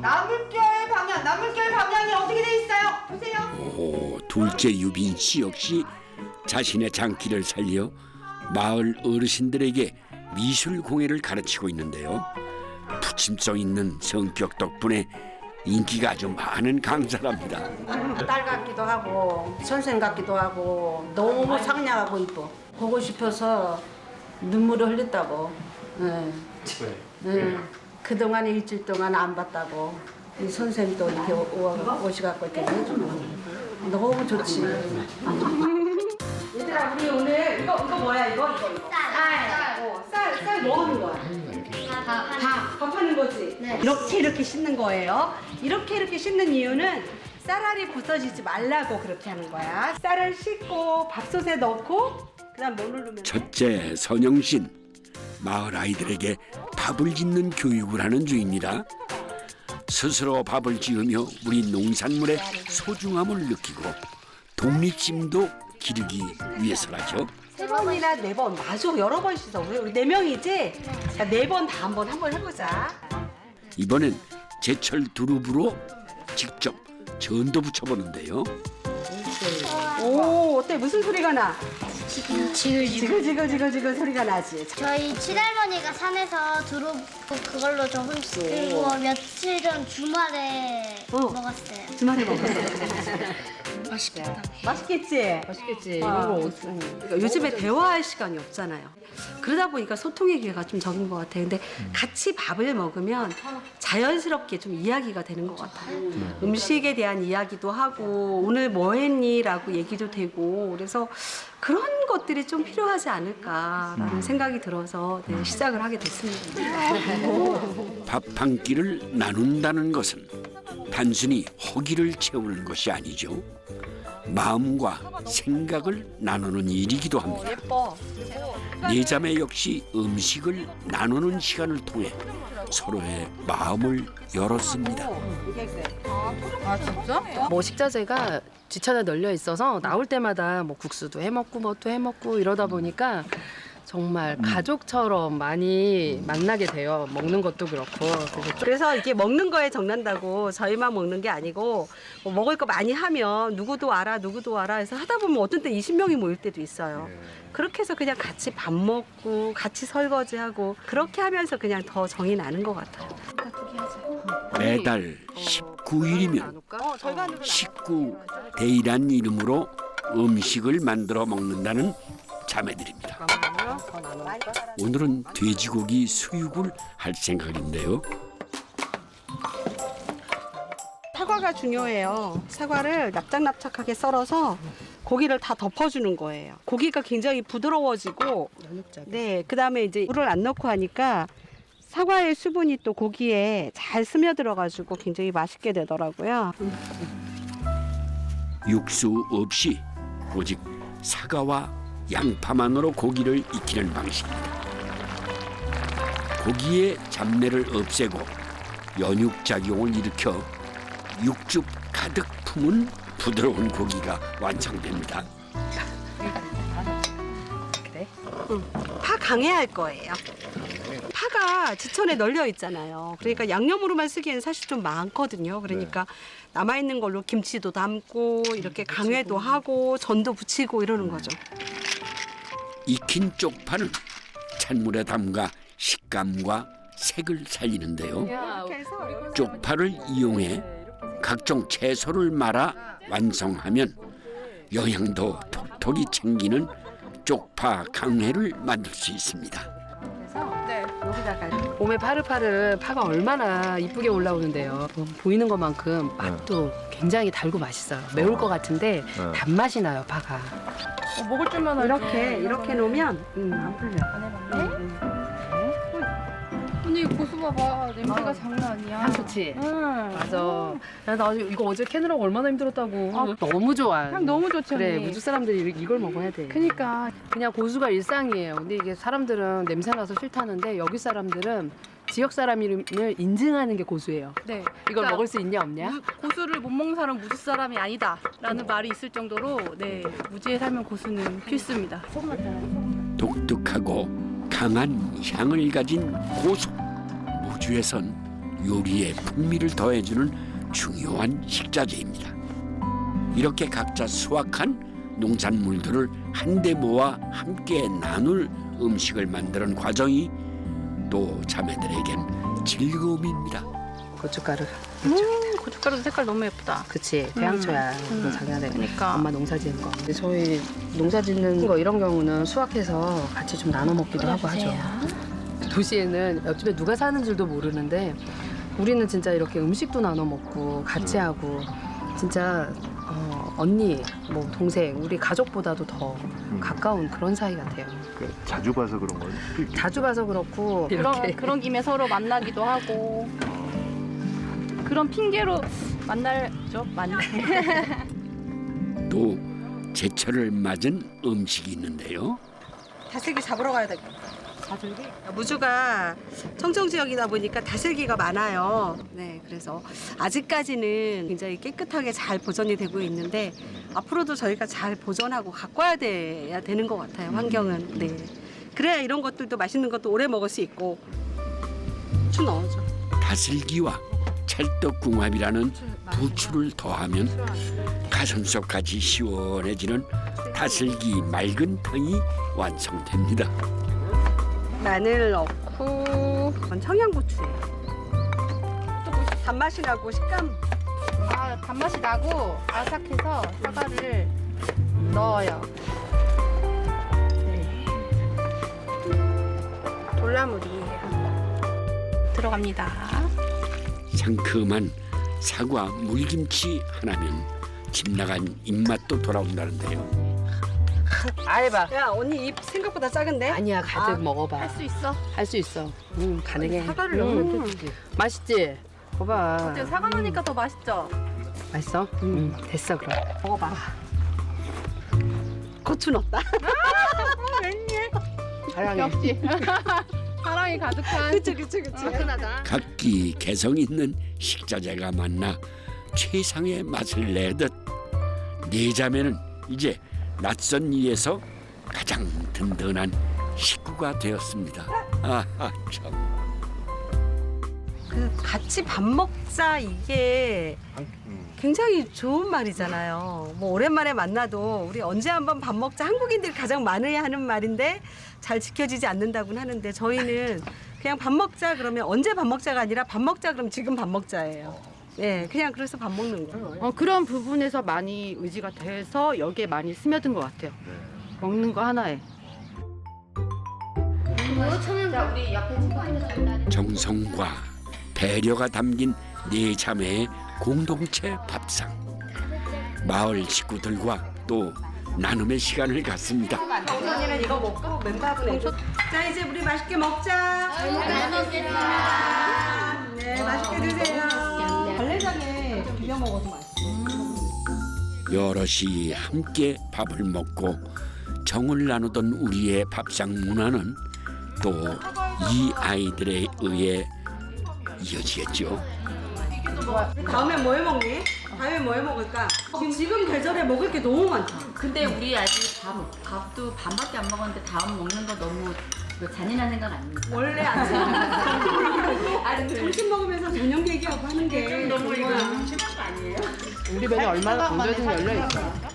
나물결 방향, 나물결 방향이 어떻게 돼 있어요? 보세요. 오, 둘째 유빈 씨 역시 자신의 장기를 살려 마을 어르신들에게 미술 공예를 가르치고 있는데요. 부침성 있는 성격 덕분에 인기가 아주 많은 강사랍니다. 딸 같기도 하고 선생 같기도 하고 너무 상냥하고 이뻐 보고 싶어서 눈물을 흘렸다고 네. 네. 그동안 일주일 동안 안 봤다고 이 선생도 이렇게 오- 오셔갖고 이렇게 해주면 너무 좋지 얘들아 우리 오늘 이거 이거 뭐야 이거 이거 이거 쌀쌀 뭐 하는 거야? 다 밥 하는 거지. 이렇게 이렇게 씻는 거예요. 이렇게 이렇게 씻는 이유는 쌀알이 부서지지 말라고 그렇게 하는 거야. 쌀을 씻고 밥솥에 넣고 그다음 뭐 누르면 돼? 첫째 선영신 마을 아이들에게 밥을 짓는 교육을 하는 중입니다. 스스로 밥을 지으며 우리 농산물의 소중함을 느끼고 독립심도 기르기 위해서라죠. 세 번이나 네 번, 맞아 여러 번 씻어. 우리, 네 명이지. 자, 네번 다 한 번 한 번 해보자. 이번엔 제철 두릅으로 직접 전도 붙여보는데요. 오 어때 무슨 소리가 나? 지금 지금 지글 지글지글지글 소리가 나지. 저희 친할머니가 산에서 두릅 그걸로 조금 그리고 며칠 전 주말에 어. 먹었어요. 주말에 먹었어. 맛있겠다. 맛있겠지? 맛있겠지. 이걸로 요즘에 대화할 시간이 없잖아요. 그러다 보니까 소통의 기회가 좀 적은 것 같아요. 근데 같이 밥을 먹으면 자연스럽게 좀 이야기가 되는 것 같아요. 음식에 대한 이야기도 하고 오늘 뭐 했니?라고 얘기도 되고 그래서 그런 것들이 좀 필요하지 않을까라는 생각이 들어서 네, 시작을 하게 됐습니다. 밥 한 끼를 나눈다는 것은 단순히 허기를 채우는 것이 아니죠. 마음과 생각을 나누는 일이기도 합니다. 네 자매 역시 음식을 나누는 시간을 통해 서로의 마음을 열었습니다. 아 진짜? 뭐 식자재가 지천에 널려 있어서 나올 때마다 뭐 국수도 해 먹고 뭐도 해 먹고 이러다 보니까 정말 가족처럼 많이 만나게 돼요. 먹는 것도 그렇고. 그래서 그래서 이게 먹는 거에 정난다고 저희만 먹는 게 아니고 뭐 먹을 거 많이 하면 누구도 알아 누구도 알아 해서 하다 보면 어떤 때 20명이 모일 때도 있어요. 그렇게 해서 그냥 같이 밥 먹고 같이 설거지하고 그렇게 하면서 그냥 더 정이 나는 것 같아요. 매달 19일이면 나눌까? 어, 절반으로 식구 데이란 이름으로 음식을 만들어 먹는다는 자매들입니다. 잠 더? 오늘은 돼지고기 수육을 할 생각인데요. 사과가 중요해요. 사과를 납작납작하게 썰어서 고기를 다 덮어주는 거예요. 고기가 굉장히 부드러워지고 연육자기. 네, 그 다음에 이제 물을 안 넣고 하니까 사과의 수분이 또 고기에 잘 스며들어가지고 굉장히 맛있게 되더라고요. 육수 없이 오직 사과와 양파만으로 고기를 익히는 방식입니다. 고기의 잡내를 없애고 연육작용을 일으켜 육즙 가득 품은 부드러운 고기가 완성됩니다. 그래? 파 강해할 거예요. 파가 지천에 널려 있잖아요. 그러니까 양념으로만 쓰기에는 사실 좀 많거든요. 그러니까 남아 있는 걸로 김치도 담고 이렇게 강회도 하고 전도 부치고 이러는 거죠. 익힌 쪽파는 찬물에 담가 식감과 색을 살리는데요. 쪽파를 이용해 각종 채소를 말아 완성하면 영양도 톡톡이 챙기는 쪽파 강회를 만들 수 있습니다. 여기다가 봄에 파르파르 파가 얼마나 이쁘게 올라오는데요. 뭐 보이는 것만큼 맛도 굉장히 달고 맛있어요. 매울 것 같은데 단맛이 나요, 파가. 먹을 줄만 이렇게 이렇게 놓으면 음, 안 풀려. 언니 고수 봐봐 냄새가 장난 아니야. 향 좋지? 응. 맞아. 야, 나 이거 어제 캐느라고 얼마나 힘들었다고. 너무 좋아. 향 너무 좋지 그래, 언니. 우주 사람들이 이걸 먹어야 돼. 그니까 그냥 고수가 일상이에요. 근데 이게 사람들은 냄새 나서 싫다는데 여기 사람들은 지역 사람임을 인증하는 게 고수예요. 네. 이걸 그러니까 먹을 수 있냐 없냐? 무- 고수를 못 먹는 사람 무지 사람이 아니다라는 말이 있을 정도로 네 무지에 살면 고수는 필수입니다. 독특하고 강한 향을 가진 고수. 무주에선 요리에 풍미를 더해주는 중요한 식자재입니다. 이렇게 각자 수확한 농산물들을 한데 모아 함께 나눌 음식을 만드는 과정이 또 자매들에겐 즐거움입니다. 고춧가루. 음, 고춧가루 색깔 너무 예쁘다. 그치 배양초야 음. 이거 작년에 그러니까. 엄마 농사 지은 거 근데 저희 농사 짓는 거 이런 경우는 수확해서 같이 좀 나눠 먹기도 하고 하죠 도시에는 옆집에 누가 사는 줄도 모르는데 우리는 진짜 이렇게 음식도 나눠 먹고 같이 하고 진짜 어, 언니 뭐 동생 우리 가족보다도 더 가까운 그런 사이 같아요 그 자주 봐서 그런 거예요? 자주 봐서 그렇고 그런 이렇게 그런 김에 서로 만나기도 하고 그런 핑계로 만날죠. 만. 또 제철을 맞은 음식이 있는데요. 다슬기 잡으러 가야 되겠다. 다슬기? 무주가 청정 지역이다 보니까 다슬기가 많아요. 네, 그래서 아직까지는 굉장히 깨끗하게 잘 보존이 되고 있는데 앞으로도 저희가 잘 보존하고 갖고 와야 돼야 되는 것 같아요. 환경은. 네. 그래야 이런 것들도 맛있는 것도 오래 먹을 수 있고. 추 넣어줘. 다슬기와 찰떡궁합이라는 부추를 더하면 가슴속까지 시원해지는 다슬기 맑은 탕이 완성됩니다. 마늘 넣고 이건 청양고추예요. 단맛이 나고 식감 아 단맛이 나고 아삭해서 사과를 넣어요. 네. 돌나물이에요. 들어갑니다. 상큼한 사과 물김치 하나면 집 나간 입맛도 돌아온다는데요. 아해봐 야 언니 입 생각보다 작은데? 아니야 가득 아, 먹어봐 할 수 있어. 할 수 있어 응 가능해 사과를 응. 넣으면 맛있지? 봐봐 어때 사과 넣으니까 더 맛있죠? 맛있어? 응 됐어 그럼 먹어봐. 고추 넣었다. 사랑해 역시 사랑이 가득한 그치 그치 그치. 화끈하다. 각기 개성 있는 식자재가 만나 최상의 맛을 내듯 네 자매는 이제 낯선 이에서 가장 든든한 식구가 되었습니다. 아하 참. 그 같이 밥 먹자 이게 굉장히 좋은 말이잖아요. 뭐 오랜만에 만나도 우리 언제 한번 밥 먹자 한국인들이 가장 많아야 하는 말인데 잘 지켜지지 않는다고는 하는데 저희는 그냥 밥 먹자 그러면 언제 밥 먹자가 아니라 밥 먹자 그러면 지금 밥 먹자예요. 예, 그냥 그래서 밥 먹는 거예요. 어, 그런 부분에서 많이 의지가 돼서 여기에 많이 스며든 것 같아요. 먹는 거 하나에. 정성과 배려가 담긴 네 자매의 공동체 밥상. 마을 식구들과 또 나눔의 시간을 갖습니다. 정선이는 이거 먹고 맨밥은 해줘. 자 이제 우리 맛있게 먹자. 잘 먹겠습니다. 네, 맛있게 드세요. 걸레장에 비벼 먹어도 맛있어. 여럿이 함께 밥을 먹고 정을 나누던 우리의 밥상 문화는 또 이 아이들에 의해 이어지겠죠. 다음에 뭐 해 먹니? 다음에 뭐해 먹을까? 지금 지금 계절에 먹을 게 너무 많다. 근데 우리 아직 밥, 밥도 반밖에 안 먹었는데 다음 먹는 거 너무 그 잔인한 생각 아닙니까? 원래 아침 아니 점심 먹으면서 저녁 얘기하고 하는 게 너무 이거 우리 배는 얼마나 언제든 열려 있어